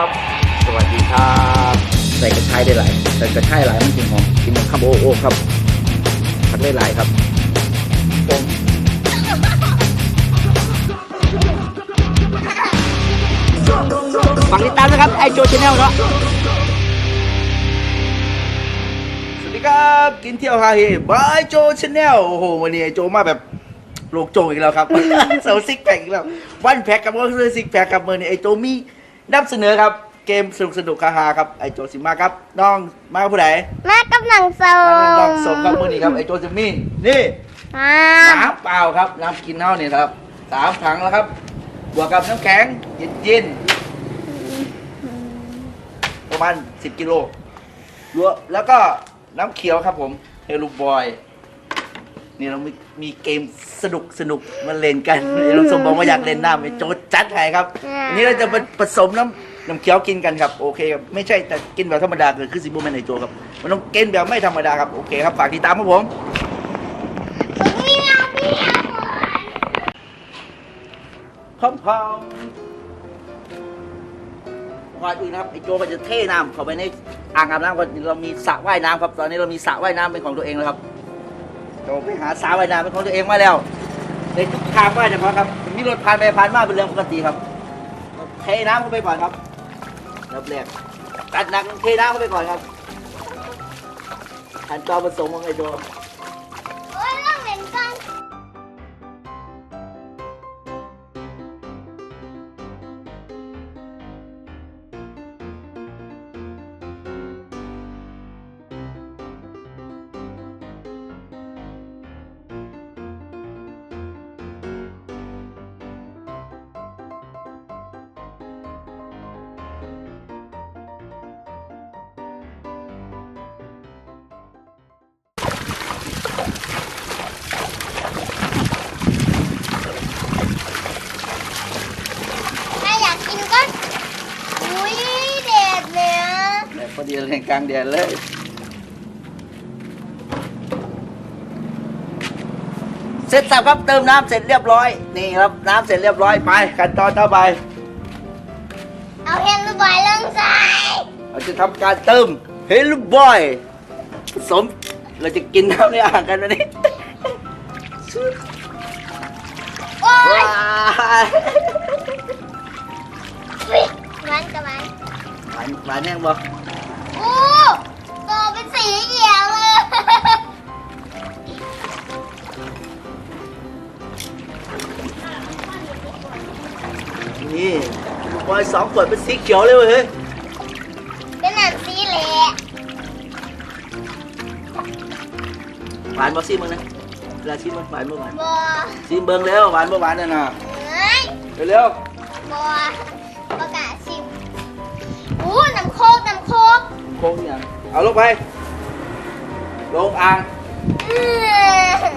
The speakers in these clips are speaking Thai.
ครับสวัสดีครับ ใส่กระชายได้หลายใส่กระชายหลายมันจริงหอมกินข้าวโอโอครับผักได้หลายครับผมฝากติดตามนะครับไอโจชแนลเนาะสวัสดีครับกินเที่ยวฮาเฮบายโจชแนลโอ้โหวันนี้ไอโจมาแบบโลกโจอีกแล้วครับ เสาซิกแพคอีกแล้ววันแพ็กกับก็คือซิกแพคครับเมื่อนี้ไอโจมี นำเสนอครับ เกมสนุกสนุกๆฮาๆครับ ไอโจสิมาครับน้องมากับผู้ใดมากำลังโซน้องสมครับเมื่อนี้ครับไอโจจะมีนี่อ่าน้ำเปล่าครับน้ำกินเท่านี่ครับสามถังแล้วครับ บวกกับน้ำแข็งเย็นๆประมาณ10กิโลรวมแล้วก็น้ำเขียวครับผมเฮลูบอย นี่เรามีมีเกมสนุกสนุกมาเล่นกันไอ้ลุงสมบอกว่าอยากเล่นน้ำไอ้โจทย์จัดให้ครับอันนี้เราจะมาผสมน้ำน้ำเขียวกินกันครับโอเคครับไม่ใช่แต่กินแบบธรรมดาเกิดขึ้นซิบูแมนไอโจครับมันต้องกินแบบไม่ธรรมดาครับโอเคครับฝากติดตามครับผมมีเอามีเอาพร้อมๆก่อนอื่นนะครับไอโจก็จะเทน้ำเข้าไปในอ่างอาบน้ำก่อนเรามีสระว่ายน้ำครับ ตอนนี้เรามีสระว่ายน้ำเป็นของตัวเองแล้วครับ โจไปหาสาวไอ้นาเป็นของตัวเองมาแล้ว ในทุกทางว่ายเฉพาะครับ มีรถผ่านไปผ่านมาเป็นเรื่องปกติครับเทน้ำเข้าไปก่อนครับรับแรกตัดหนักเทน้ำเข้าไปก่อนครับขั้นตอนผสมของไอโจ อดีเลยกลางแดดเลยเสร็จสับครับเติมน้ำเสร็จเรียบร้อยนี่ครับน้ำเสร็จเรียบร้อยไปขั้นตอนต่อไป เอาเฮนลูกบอยลงใส่เราจะทำการเติมเฮลูบอยผสมเราจะกินน้ำในอ่างกันวันนี้โอ้ยว้ายอุ๊ยมันกับมันหวานหวานแห้งบ่โอ้โตเป็นสีเขียวเลยนี่บอยสองขวดเป็นสีเขียวเลยเว้ยเฮ้ยเป็นหนังสีเหละหวานบ่ซิมึงนะเวลาชิมมันหวานบ่หวานบัวชิมเบิ่งเร็วหวานบ่หวานน่ะนะเฮ้ยเร็วบัว โค้งอย่างเอาลงไป ลงอ่างอื้อ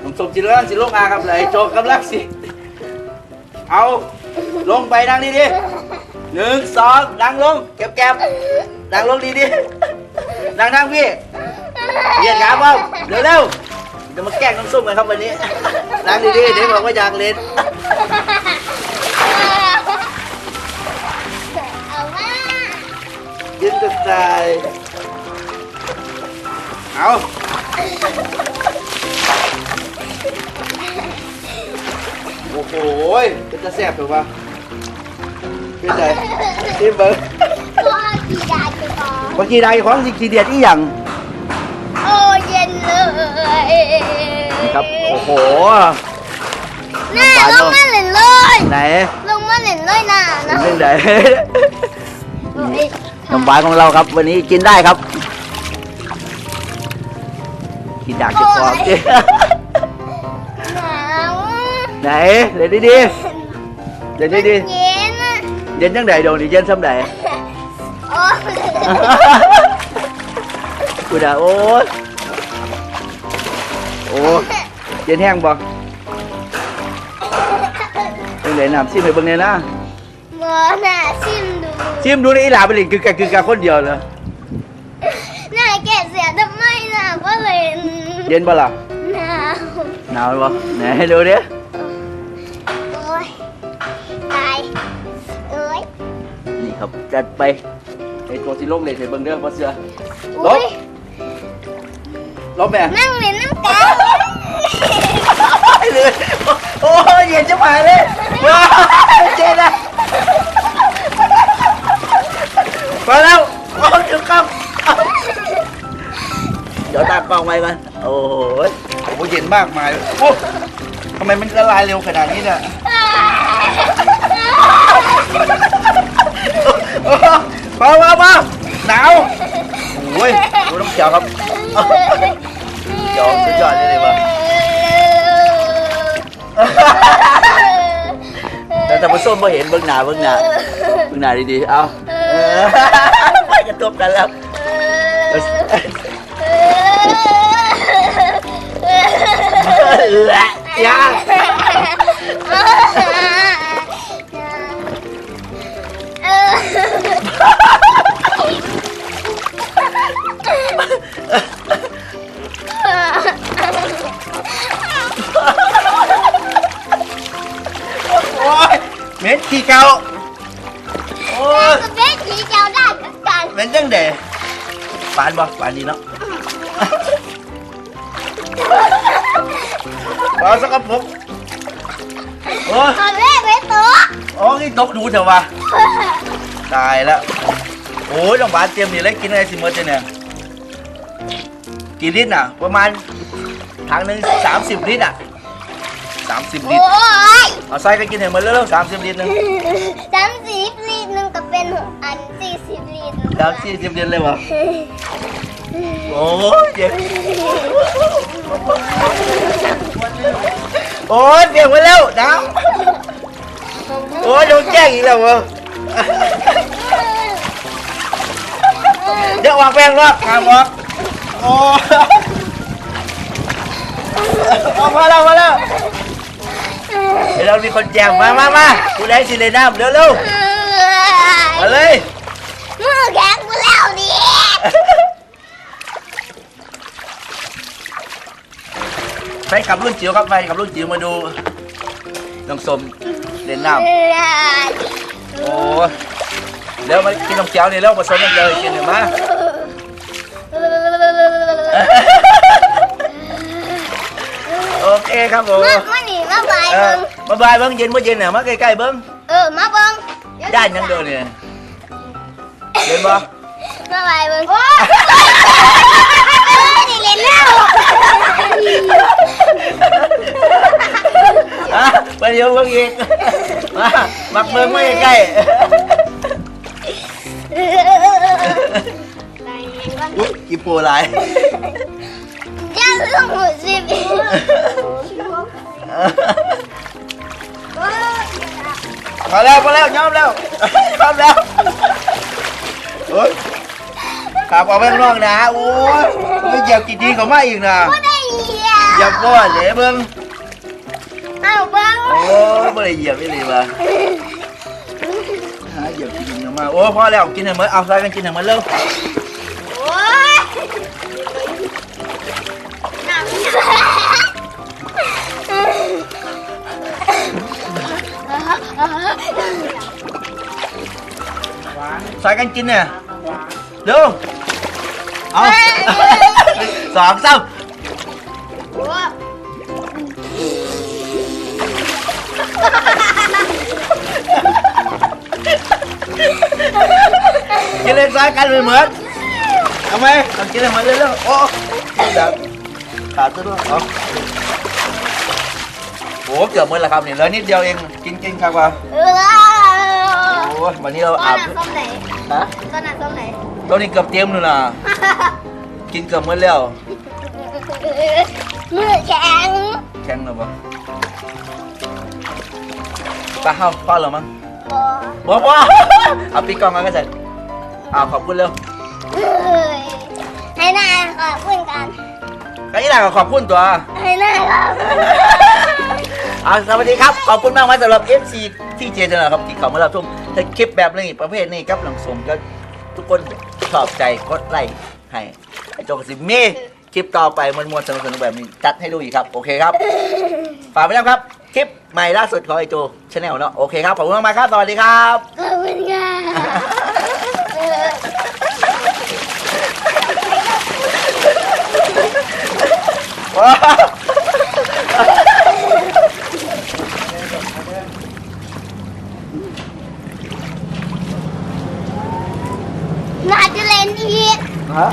ผมสมจิตแล้วสิลงอ่างครับเลยโจกกำลังสิ เอาลงไปนั่งดีดีๆหนึ่งสองนั่งลงเก็บแก็บนั่งลงดีดีๆนั่งนั่งพี่เหยียดขาเปล่าเร็วเร็วๆจะมาแกล้งน้ำส้มกันครับวันนี้นั่งดีดีๆเดี๋ยวบอกว่าอยากเล่น กระจาย เอาโอ้โหเป็นจะแซ่บถูกปะเป็นไงที่เบิ้งตัวกี่ดาจะพอบางทีได้ของสิขี้เดียดอีหยังโอ้เย็นเลยครับ โอ้โหน่าลงมาเล่นเลยไหนลงมาเล่นเลยน่ะเป็นะเรื่องไหน โอ้ยน้ำหวานของเราครับ วันนี้กินได้ครับกินอยากจะพอกินหนาวไหนเล่นดีๆเล่นดีเย็นอะๆเย็นจังไหนโดนดิเย็นซ้ำไหนโอ้ยกูด่าโอ้ยโอ้ยเย็นแห้งบ่เป็นไหนน้ำซิมให้เบิ่งเนี่ยนะ หมอน่ะชิมดู ซิมดูนี่อีหลาไปเล่นคือกะคือกะคนเดียวเลยน่าแกะเสียทำไมน่ะก็เลยเย็นบ่ล่ะหนาวหนาวบ่ไหนให้ดูดิโอ้ยตายโอ้ยครับจัดไปไอ้ตัวที่ลงเลยเถอะเบิ่งเด้อพ่อเสือลอุ้บยลบแม่นั่งเล่นน้ำกันเลยโอ้ยเย็นจะมาเลยว้าวเจ๊นะ ดี๋ยวตากล้องไว้ก่อนโอ้ยโอ้ยเย็นมากมายโอ้ทำไมมันละลายเร็วขนาดนี้เนี่ยมามามาหนาวโอ้ยดูน้ำเขียวครับเขียวสุดยอดเลยเลยวะแต่แต่มาส้มมาเห็นเบื้องหน้าเบื้องหน้าเบื้องหน้าดีๆ เอาไปกระทบกันแล้ว และยาโอ้ยเหม็นขี้เกาโอ้ยกับเบ๊จีเจ้าได้กันกันเหม็นจังเด๋ปานบ่ปานดีเนาะ ปานสักกระปุกโอ้ยกับเบ๊เบ๊ตัวโอ้ยตกดูเถอะวะตายแล้วโอ้ยน้องบานเตรียมนี่เลยกินอะไรสิเมื่อจะเนี่ยกี่ลิตรน่ะ ประมาณถังหนึ่งสามสิบลิตรอะสามสิบลิโอ้ตรยเอาใส่กันกินให้หมดเร็วๆสามสิบลิตรหนึงสามสิบลิตรหนึงก็เป็นหกอันสี่สิบลิตรสามสี่สิบลิตรเลยวะโอ้ยเจ็บ โอ้ยเปลี่ยนไปแล้วน้ำโอ้ยโดนแกล้งอีกแล้ววะเดี๋ยววางแป้งรอบหามออกโอ้ยออกมาแล้วมาแล้วเดี๋ยวเรามีคนแจมมามามากูได้สิเลยน้ำเร็วเร็วมาเลยมือแข็งกูแล้วดิ ไปกับรุ่นจิ๋วครับไปกับรุ่นจิ๋วมาดูน้องสมเล่นน้ำโอ้ยเร็วมากินน้องเจียวนี่เร็วมาสมน้ำเจียวให้กินหน่อยมาโอเคครับผมมามาหนีมาบายเออเบิ้งมาบายเบิ้งเย็นมาเย็นเนี่ยมาใกล้ๆเบิ้งเออมาเบิ้งย่านยังเดินเนี่ยเห็นปะมาบายเบิ้งโอ้ยนี่เล่นแล้ว อะไปเดี๋ยวเบิ้งอีกมามักเบิ้งมาใกล้ๆอุ๊ยอีปูหลายย่าเรื่องหัวสิบมาแล้วมาแล้วยอมแล้วยอมแล้วโอ้ยขับออกไปข้างนอกนะโอ้ยไม่เหยียบกี่ทีเขามาอีกนะ ไม่ได้เหยียเหยียบบก้อนเดี๋ยวเบิ้ง ไม่ได้เหยียบไม่เลยว่ะหาเหยียบกินออกมาโอ้ยพอแล้วกินให้หมดเอาใส่กันกินให้หมดเร็วโอ้ยหนังใส่กันกินเนี่ยเร็วเอาสองสาม กินเลยใส่กันไปเหมือนทำไมต้องกินให้หมดเร็วๆโอ้ดับขาดตัวด้วยเอาโอ้เกือบหมดแล้วครับเนี่ยเหลือนิดเดียวเองกินกินครับว่าเออโอ้ยวันนี้เราตออานบนั้นส้มไหนฮะตอนนั้นส้มไหนตอนนี้เกือบเตรียมเลยนะกินเกือบหมดแล้วมือแข็งแข็งแล้วปะ ปลาเข้าพ่อเหรอมั้งบอว้าวเอาปีกกองกันก็เสร็จอ้าวขอบคุณเร็วเอ้ยให้หน้าขอบคุณกันก็นี่แหละก็ขอบคุณตัวให้หน้าขอบคุณอ่าสวัสดีครับ ขอบคุณมากมายสำหรับ FC ที่เจเจนครับที่เขามารับชมถ้าคลิปแบบนี้ประเภทนี้ครับหลังสมก็ทุกคนชอบใจกดไลค์ให้ไอ้โจกสิมีคลิปต่อไปมวนๆสนุกๆแบบนี้จัดให้ดูอีกครับ โอเคครับ ฝากไปแล้วครับ คลิปใหม่ล่าสุดของไอจูชาแนลเนาะโอเคครับขอบคุณมากครับสวัสดีครับ ขอบคุณค่ะ น่าจะเล่นอีก ฮะ